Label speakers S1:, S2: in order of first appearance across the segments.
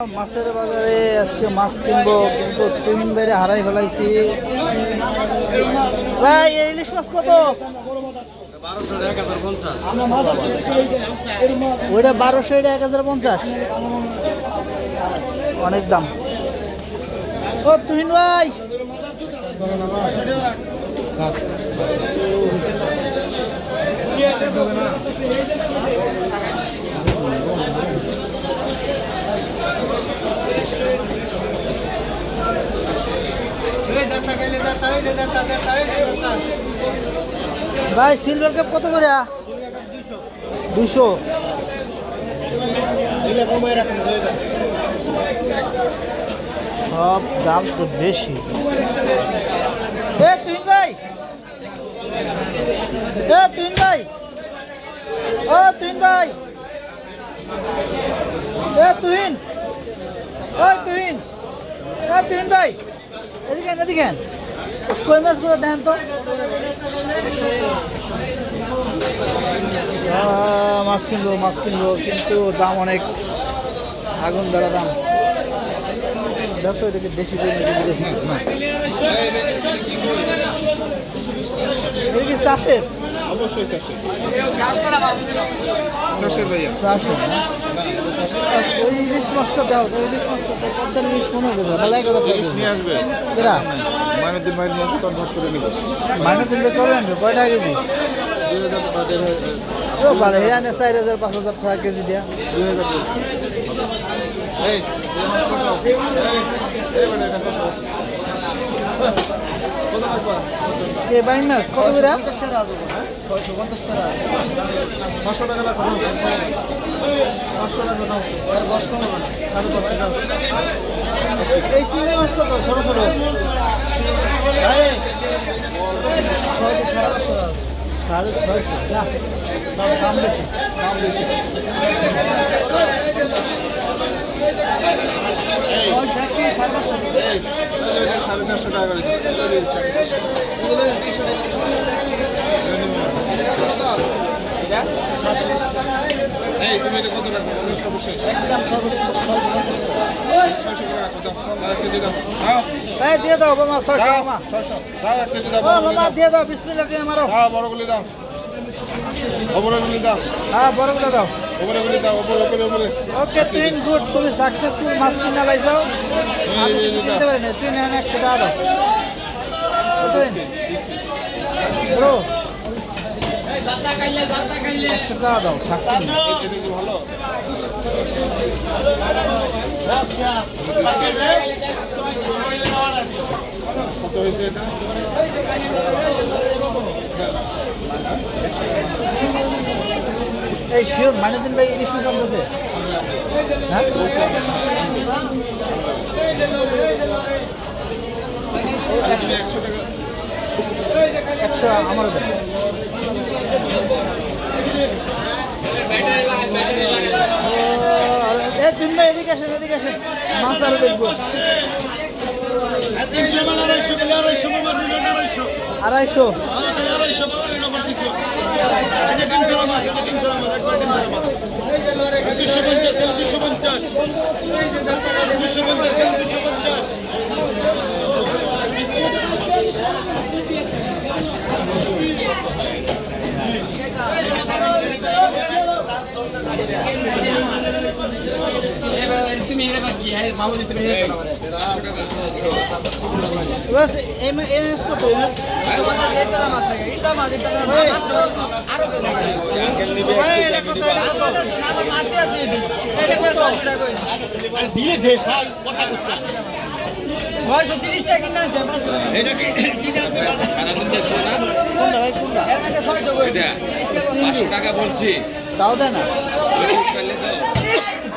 S1: মাছের বাজারে আজকে মাছ কিনবো, কিন্তু তুহিন বেড়ে হারাই ফেলাইছি। ভাই এই ইলিশ মাছ কত? ওইটা বারোশো, এটা এক হাজার পঞ্চাশ। অনেক দাম। ও, তুহিন ভাই। ভাই সিলভার কাপ কত করে? দুশো সব দাম তো বেশি। তুহিন ভাই। তুহিন ভাই। ও তুহিন ভাই। এ, তুহিন। ওই, তুহিন। এ তুহিন ভাই। এদিকে এদিকে কই মাছগুলো দেখেন তো। মাছ কিনবো মাছ কিনবো কিন্তু দাম অনেক। আগুন ধরা দাম। দেখো এটাকে দেশি কই নাকি বিদেশি এটা কি চাষের?
S2: অবশ্যই চাষের। চাষের ভাইয়া।
S1: চাষের না? ওই ইলিশ মাছটা দাও ওই ইলিশ মাছটা পঞ্চাশ ইলিশ মনে হয়েছে তাহলে এক হাজার
S2: ইলিশ নিয়ে আসবে?
S1: কেরা
S2: মানে দিন মাইল মাসে কনভার্ট করে নিব।
S1: মাইনে দিলে কবে আনবে কয় কেজি?
S2: দুই হাজার বা দেড় হাজার
S1: ও ভালো হ্যাঁ আনে চার হাজার পাঁচ হাজার টাকা কেজি দিয়া।
S2: দুই হাজার এই এই মাছ কত?
S1: মাছ কত করে
S2: পাঁচশো টাকা লাগবে? পাঁচশো টাকা নাও। আর দশ কম হবে না। সাড়ে পাঁচশো টাকা।
S1: এই চিংড়ি মাছ কত ছোট ছোট সাড়ে ছয়শো না দাম দাম বেশি
S2: দাম বেশি।
S1: ছয়শো সাড়ে পাঁচশো
S2: সাড়ে চারশো টাকা করে দিচ্ছি। এই, তুমি এটা কত রাখবে? সর্বশেষ।
S1: একদম সর্বোচ্চ ছয়শো পঞ্চাশ টাকা
S2: ছয়শো রাখো, কেজি। দাও।
S1: এই দিয়ে দাও বাবা ছয়শো
S2: দাও।
S1: মামা
S2: ছয়শো। দাও, এক কেজি দাও,
S1: ও
S2: বড়গুলি
S1: মামা
S2: দাও।
S1: দিয়ে দাও দিয়ে
S2: বড়গুলি। ওপরেগুলি দাও।
S1: হ্যাঁ বড়গুলো দাও
S2: ওপরেগুলি দাও, ওপরে, ওপরে, ওপরে।
S1: ওকে গুড তুমি সাকসেসফুল মাছ কিনা লাইছাও আমি কিনতে পারি না তুই নেন একশো টাকা দাও ব্রো একশো দাও
S2: কি ভালো? কত হয়েছে এটা?
S1: এই শিওর মানে দিন ভাই ইলিশ মাছ আনতেছে হ্যাঁ
S2: একশো,
S1: আমারও দেন তুমি ভাই, এদিকে আসেন এদিকে আসেন। মাছ আরও দেখব।
S2: আড়াইশো গেলে আড়াইশো মামা দিলেন আড়াইশো।
S1: আড়াইশো
S2: আমার তাহলে আড়াইশো বাবা এই নম্বর দিছো এই যে ডিম সারা মাছ এই যে ডিম সারা মাছ একবার ডিম সারা মাছ দুশো পঞ্চাশ
S1: চিংড়ি
S3: টাকা বলছি
S1: তাও দেয় না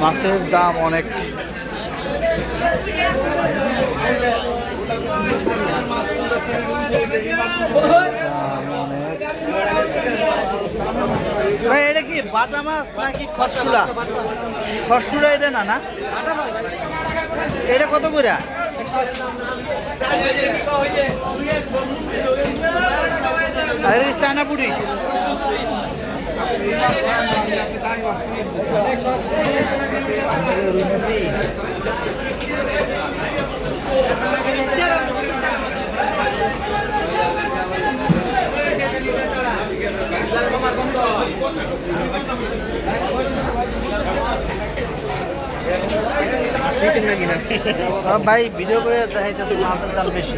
S4: মাছের
S1: দাম অনেক। ভাই, এটা কি বাটা মাছ নাকি খরসুরা? খরসুরা এটা না না? এটা কত করে আর এটা চায়না পুরি ভাই ভিডিও করে দেখাইতেছে মাছের দাম বেশি।